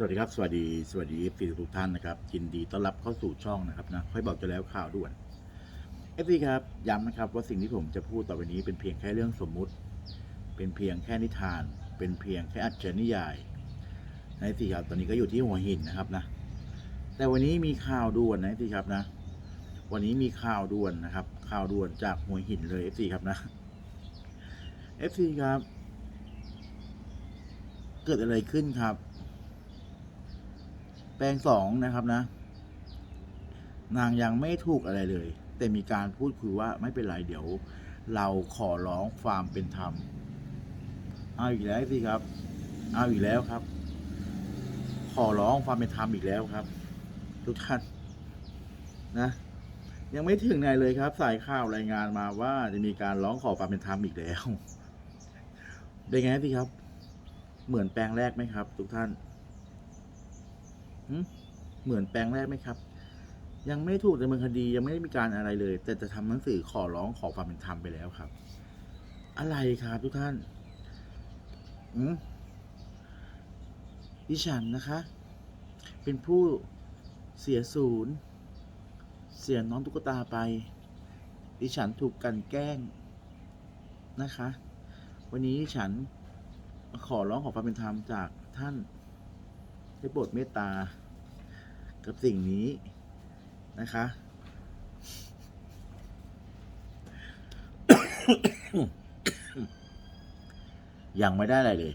สวัสดีครับสวัสดีสวัสดีเอฟซีทุกท่านนะครับยินดีต้อนรับเข้าสู่ช่องนะครับนะค่อยบอกจะแล้วข่าวด่วนเอฟซีครับย้ำนะครับว่าสิ่งที่ผมจะพูดต่อไปนี้เป็นเพียงแค่เรื่องสมมุติ เป็นเพียงแค่นิทาน เป็นเพียงแค่อัจฉรินิยายในสิครับตอนนี้ก็อยู่ที่หัวหินนะครับนะ แต่วันนี้มีข่าวด่วนนะสิครับนะ วันนี้มีข่าวด่วนนะครับ ข่าวด่วนจากหัวหินเลยเอฟซีครับนะเอฟซีครับ เกิดอะไรขึ้นครับ แปลงสองนะครับนะ นางยังไม่ถูกอะไรเลย แต่มีการพูดคุยว่าไม่เป็นไรเดี๋ยว เราขอร้องความเป็นธรรมเอาอีกแล้วสิครับ เอาอีกแล้วครับ ขอร้องความเป็นธรรมอีกแล้วครับ ทุกท่านนะยังไม่ถึงไหนเลยครับ สายข่าวรายงานมาว่าจะมีการร้องขอความเป็นธรรมอีกแล้วเป็นไงพี่ครับ เหมือนแปลงแรกไหมครับ ทุกท่าน เหมือนแปลงแรกไหมครับ ยังไม่ถูกดำเนินคดียังไม่ได้มีการอะไรเลย แต่จะทำหนังสือขอร้องขอความเป็นธรรมไปแล้วครับ อะไรครับทุกท่านอืมดิฉันนะคะ เป็นผู้เสียศูนย์ เสียน้องตุ๊กตาไป ดิฉันถูกกันแกล้งนะคะ วันนี้ดิฉันขอร้องขอความเป็นธรรมจากท่าน ได้โปรดเมตตา กับสิ่งนี้นะคะ ยังไม่ได้อะไรเลย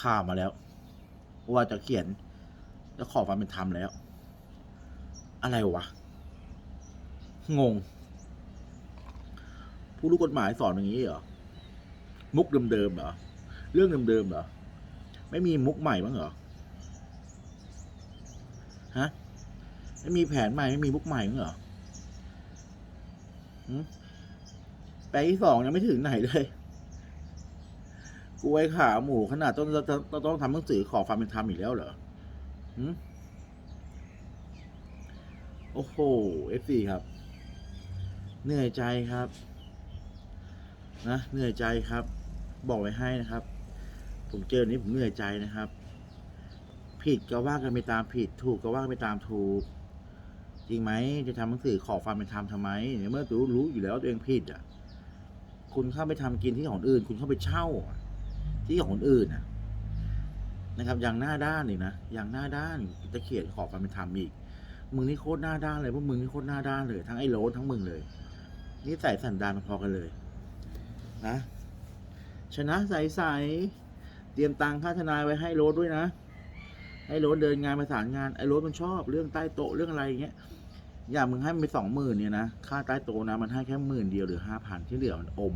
ข่ามาแล้ว ว่าจะเขียน จะขอความเป็นธรรมแล้ว อะไรวะ งง ผู้รู้กฎหมายสอนอย่างนี้เหรอ มุกเดิมๆเหรอ เรื่องเดิมๆเหรอ ไม่มีมุกใหม่บ้างเหรอ ฮะ ไม่มีแผนใหม่ไม่มีมุกใหม่บ้างเหรอไปที่สองยังไม่ถึงไหนเลยกูไว้ขาหมูขนาดต้องต้องต้องทำหนังสือขอความเป็นธรรมอีกแล้วเหรอหึโอ้โหเอฟซีครับ เหนื่อยใจครับ นะ เหนื่อยใจครับ บอกไว้ให้นะครับ ผมเจออนนี้ผมเหนื่อยใจนะครับ ผิดก็ว่ากันไปตามผิด ถูกก็ว่ากันไปตามถูก จริงไหมจะทำหนังสือขอความเป็นธรรมทำไมเมื่อรู้รู้อยู่แล้วว่าตัวเองผิดอะ คุณเข้าไปทำกินที่ของอื่น คุณเข้าไปเช่า ที่ของคนอื่นอะ นะครับ อย่างหน้าด้านนี่นะอย่างหน้าด้านจะเขียนขอความเป็นธรรมอีกมึงนี่โคตรหน้าด้านเลยพวกมึงนี่โคตรหน้าด้านเลย ทั้งไอ้โรสทั้งมึงเลยนี่ใส่สันดานพอกันเลย นะชนะใสๆ เตรียมตังค่าทนายไว้ให้โรสด้วยนะ ให้โรสเดินงานประสานงานไอ้โรสมันชอบเรื่องใต้โต๊ะเรื่องอะไรอย่างเงี้ยอย่างมึงให้มันไปสองหมื่นเนี่ยนะค่าใต้โต๊ะนะมันให้แค่หมื่นเดียวหรือห้าพันที่เหลือมันอม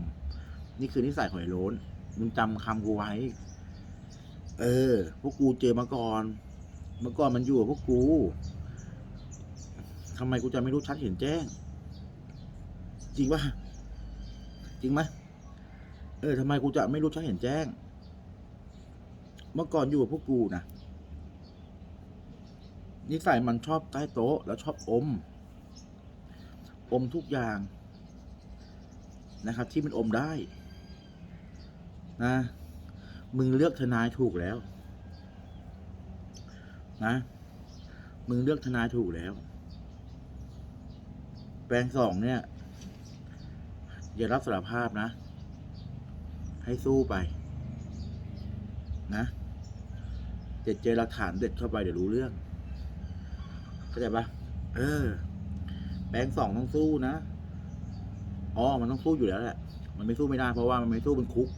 นี่คือนิสัยของไอ้โรสมึงจำคำกูไว้ เออ พวกกูเจอมาก่อน เมื่อก่อนมันอยู่กับพวกกูทำไมกูจะไม่รู้ชัดเห็นแจ้ง จริงปะจริงไหมเออทำไมกูจะไม่รู้ชัดเห็นแจ้ง เมื่อก่อนอยู่กับพวกกูนะนิสัยมันชอบใต้โต๊ะ แล้วชอบอม อมทุกอย่างนะครับ ที่มันอมได้ นะ มึงเลือกทนายถูกแล้ว นะ มึงเลือกทนายถูกแล้ว แปลงสองเนี่ย อย่ารับสารภาพนะ ให้สู้ไป นะ เด็ดเจอหลักฐานเด็ดเข้าไปเดี๋ยวรู้เรื่อง เข้าใจปะเออแปลงสองต้องสู้นะ อ๋อ มันต้องสู้อยู่แล้วแหละ มันไม่สู้ไม่ได้เพราะว่ามันไม่สู้เป็นคุก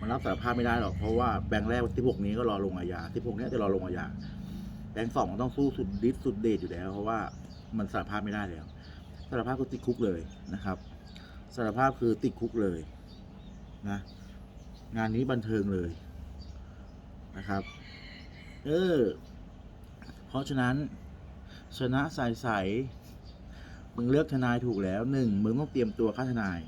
มันรับสารภาพไม่ได้หรอกเพราะว่าแบงค์แรกที่พวกนี้ก็รอลงอาญาที่พวกนี้จะรอลงอาญา แบงค์สองมันต้องสู้สุดฤทธิ์สุดเดชอยู่แล้ว เพราะว่ามันสารภาพไม่ได้แล้ว สารภาพคือติดคุกเลยนะครับ สารภาพคือติดคุกเลยนะ งานนี้บันเทิงเลยนะครับ เออ เพราะฉะนั้นชนะใสใสมึงเลือกทนายถูกแล้วหนึ่งมึงต้องเตรียมตัวค่าทนาย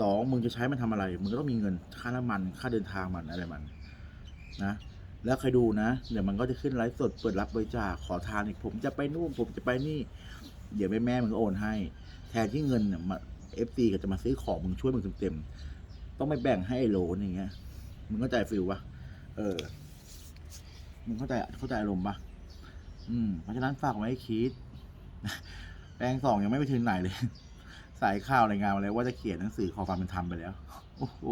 สองมึงจะใช้มันทำอะไร มึงก็ต้องมีเงินค่าน้ำมันค่าเดินทางมันอะไรมัน นะ แล้วใครดูนะเดี๋ยวมันก็จะขึ้นไลฟ์สดเปิดรับบริจาคขอทานอีกผมจะไปนู่นผมจะไปนี่ เดี๋ยวแม่แม่มึงก็โอนให้ แทนที่เงินเนี่ยมาเอฟซีก็จะมาซื้อของมึงช่วยมึงเต็มๆต้องไม่แบ่งให้ไอโลนอย่างเงี้ยมึงก็ใจฟิลวะเออ มึงเข้าใจเข้าใจอารมณ์ปะอืมเพราะฉะนั้นฝากไว้ให้คิด แปลงสองยังไม่ไปถึงไหนเลย สายข่าวรายงานมาแล้วว่าจะเขียนหนังสือขอความเป็นธรรมไปแล้ว โอ้โห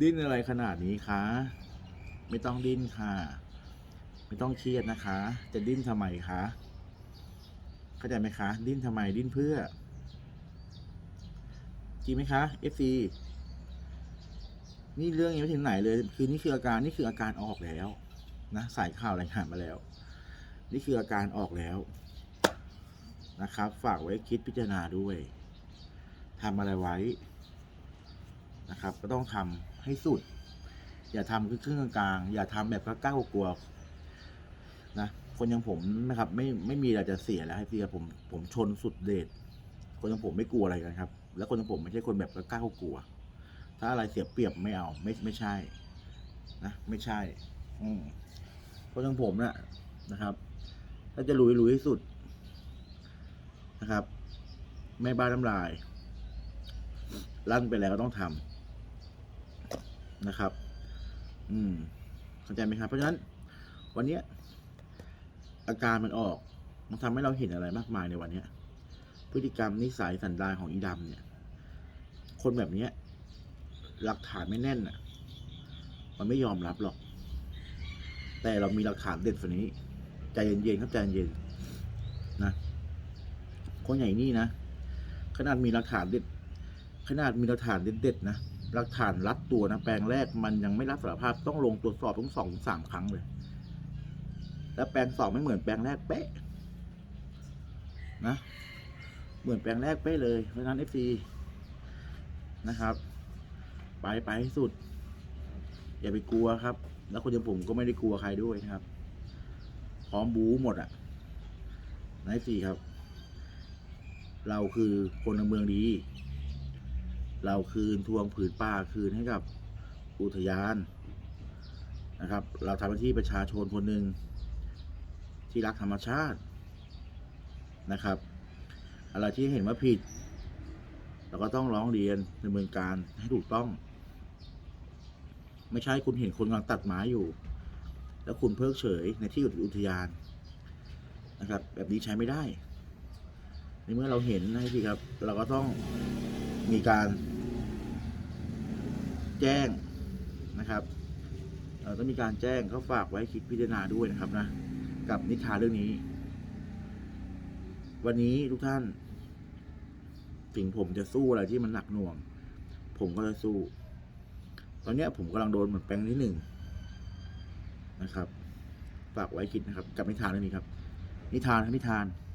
ดิ้นอะไรขนาดนี้คะ ไม่ต้องดิ้นค่ะ ไม่ต้องเครียดนะคะ จะดิ้นทำไมคะ เข้าใจไหมคะ ดิ้นทำไมดิ้นเพื่อจริงไหมคะ FC นี่เรื่องยังไม่ถึงไหนเลย คือนี่คืออาการนี่คืออาการออกแล้ว นะสายข่าวรายงานมาแล้ว นี่คืออาการออกแล้ว นะครับ ฝากไว้คิดพิจารณาด้วยทำอะไรไว้นะครับ ก็ต้องทำให้สุด อย่าทำครึ่งกลางอย่าทำแบบกล้ากลัวๆนะคนอย่างผมนะครับ ไม่ไม่มีอะไรจะเสียแล้วให้พี่ผมผมชนสุดเดชคนอย่างผมไม่กลัวอะไรกันครับ แล้วคนอย่างผมไม่ใช่คนแบบกล้ากลัว ถ้าอะไรเสียเปรียบไม่เอาไม่ไม่ใช่นะไม่ใช่ อืมคนอย่างผมนะ่ะนะครับ ถ้าจะลุยลุยให้สุดนะครับ ไม่บ้าน้ำลาย ลั่นไปแล้วก็ต้องทำนะครับ อืมเข้าใจไหมครับ เพราะฉะนั้น วันเนี้ยอาการมันออก มันทำให้เราเห็นอะไรมากมายในวันเนี้ยพฤติกรรมนิสัยสันดานของอีดำเนี่ย คนแบบเนี้ย หลักฐานไม่แน่นอะ มันไม่ยอมรับหรอก แต่เรามีหลักฐานเด็ดฝันนี้ ใจเย็นๆครับใจเย็นนะคนใหญ่นี่นะขนาดมีหลักฐานเด็ด ขนาดมีหลักฐานเด็ดๆนะหลักฐานรัดตัวนะแปลงแรกมันยังไม่รับสารภาพต้องลงตรวจสอบต้งสองสามครั้งเลย แล้วแปลงสองไม่เหมือนแปลงแรกเป๊ะนะเหมือนแปลงแรกเป๊ะเลยเพราะฉะนั้นเอฟซีนะครับ ไปไปให้สุด อย่าไปกลัวครับ แล้วคนอย่างผมก็ไม่ได้กลัวใครด้วยนะครับ พร้อมบู๊หมดอะนายสี่ครับ เราคือคนในเมืองดี เราคืนทวงผืนป่าคืนให้กับอุทยานนะครับ เราทำหน้าที่ประชาชนคนหนึ่งที่รักธรรมชาตินะครับ อะไรที่เห็นว่าผิด เราก็ต้องร้องเรียนดำเนินการให้ถูกต้อง ไม่ใช่คุณเห็นคนกำลังตัดไม้อยู่ แล้วคุณเพิกเฉยในที่อุทยานนะครับ แบบนี้ใช้ไม่ได้ ในเมื่อเราเห็นนะพี่ครับ เราก็ต้องมีการแจ้งนะครับเราต้องมีการแจ้งเขาฝากไว้คิดพิจารณาด้วยนะครับนะ กับนิทานเรื่องนี้ วันนี้ทุกท่าน ถึงผมจะสู้อะไรที่มันหนักหน่วง ผมก็จะสู้ ตอนนี้ผมกำลังโดนเหมือนแปลงที่หนึ่งนะครับ ฝากไว้คิดนะครับ กับนิทานเรื่องนี้ครับ นิทานครับนิทาน